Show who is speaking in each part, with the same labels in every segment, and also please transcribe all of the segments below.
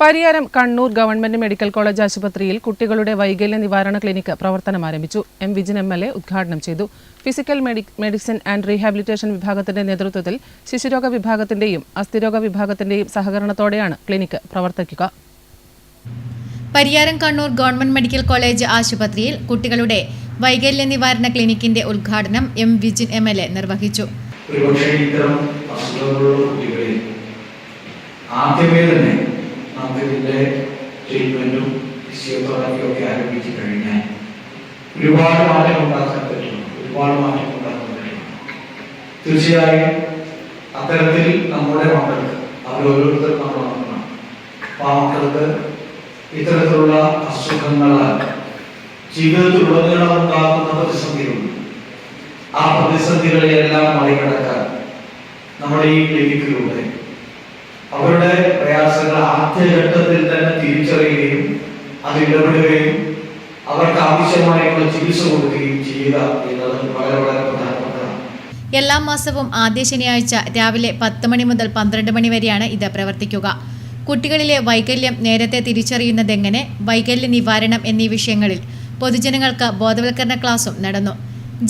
Speaker 1: Pariyaram Kannur government medical college ആശുപത്രിയിൽ കുട്ടികളുടെ വൈകല്യ നിവാരണ ക്ലിനിക്ക് പ്രവർത്തനം ആരംഭിച്ചു. M Vijin M L A ഉദ്ഘാടനം ചെയ്തു. ഫിസിക്കൽ മെഡിസിൻ ആൻഡ് റീഹാബിലിറ്റേഷൻ വിഭാഗത്തിന്റെ നേതൃത്വത്തിൽ ശിശുരോഗ വിഭാഗത്തിന്റെയും അസ്ഥിരോഗ വിഭാഗത്തിന്റെയും സഹകരണത്തോടെയാണ് ക്ലിനിക്ക് പ്രവർത്തിക്കുക.
Speaker 2: Pariyaram Kannur government medical college ആശുപത്രിയിൽ കുട്ടികളുടെ വൈകല്യ നിവാരണ ക്ലിനിക്കിന്റെ ഉദ്ഘാടനം M Vijin M L A നിർവഹിച്ചു.
Speaker 3: ആദ്യമേ തന്നെ ഇതിന്റെ ട്രീറ്റ്മെന്റും ഫിസിയോതെറാപ്പിയും ഒക്കെ ആരംഭിച്ചു കഴിഞ്ഞാൽ ഒരുപാട് മാറ്റം ഉണ്ടാക്കാൻ പറ്റും. ഒരുപാട് മാറ്റം ഉണ്ടാക്കാൻ പറ്റും. തീർച്ചയായും അത്തരത്തിൽ നമ്മുടെ മക്കൾക്ക് അവരോരോരുത്തർക്കും നമ്മൾ നോക്കണം ആ മക്കൾക്ക് ഇത്തരത്തിലുള്ള അസുഖങ്ങളാൽ ജീവിതത്തിലുടനീളം ഉണ്ടാക്കുന്ന പ്രതിസന്ധികളുണ്ട്. ആ പ്രതിസന്ധികളെയെല്ലാം മറികടക്കാൻ നമ്മുടെ ഈ ക്ലിനിക്കിലൂടെ അവരുടെ പ്രയാസങ്ങൾ ആദ്യഘട്ടത്തിൽ തന്നെ തിരിച്ചറിയുകയും അത് ഇടപെടുകയും അവർക്ക് ആവശ്യമായിട്ടുള്ള ചികിത്സ കൊടുക്കുകയും ചെയ്യുക എന്നത് വളരെ വളരെ
Speaker 2: എല്ലാ മാസവും ആദ്യ ശനിയാഴ്ച രാവിലെ പത്ത് മണി മുതൽ പന്ത്രണ്ട് മണി വരെയാണ് ഇത് പ്രവർത്തിക്കുക. കുട്ടികളിലെ വൈകല്യം നേരത്തെ തിരിച്ചറിയുന്നതെങ്ങനെ? വൈകല്യ നിവാരണം എന്നീ വിഷയങ്ങളിൽ പൊതുജനങ്ങൾക്ക് ബോധവൽക്കരണ ക്ലാസും നടന്നു.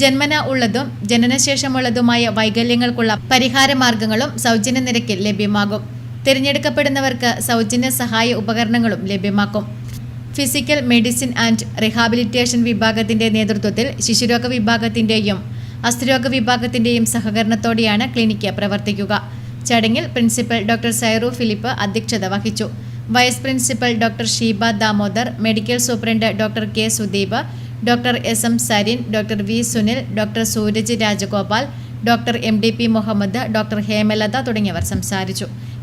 Speaker 2: ജന്മന ഉള്ളതും ജനനശേഷമുള്ളതുമായ വൈകല്യങ്ങൾക്കുള്ള പരിഹാര മാർഗങ്ങളും സൗജന്യ നിരക്കിൽ ലഭ്യമാകും. തിരഞ്ഞെടുക്കപ്പെടുന്നവർക്ക് സൗജന്യ സഹായ ഉപകരണങ്ങളും ലഭ്യമാക്കും. ഫിസിക്കൽ മെഡിസിൻ ആൻഡ് റിഹാബിലിറ്റേഷൻ വിഭാഗത്തിന്റെ നേതൃത്വത്തിൽ ശിശുരോഗ വിഭാഗത്തിന്റെയും അസ്ഥിരോഗ വിഭാഗത്തിന്റെയും സഹകരണത്തോടെയാണ് ക്ലിനിക്ക് പ്രവർത്തിക്കുക. ചടങ്ങിൽ പ്രിൻസിപ്പൽ ഡോക്ടർ സൈറു ഫിലിപ്പ് അധ്യക്ഷത വഹിച്ചു. Vice principal doctor Sheeba Damodar medical superintendent doctor K. Sudeep doctor S. M. Sarin doctor V. Sunil doctor Sooraj Rajagopal doctor M. D. P. Muhammad doctor Hemalatha തുടങ്ങിയവർ സംസാരിച്ചു.